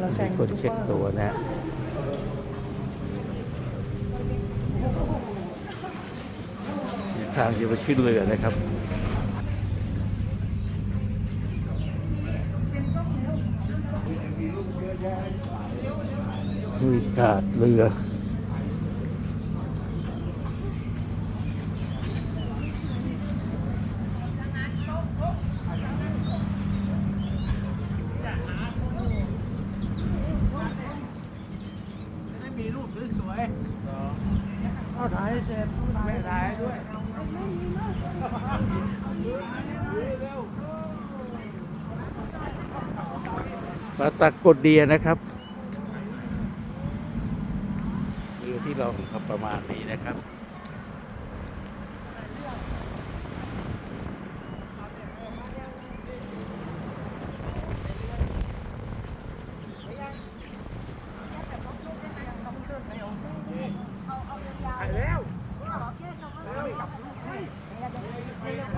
เราแซมีงคนเช็คตัวนะฮะทางจะไปขึ้นเรือนะครับมีกาดเรือ มีรูปสวยเอาถ่ายเสร็จไม่ถ่ายด้วยมาตักกดเดียนะครับเรือที่เราเห็นก็ประมาณนี้นะครับ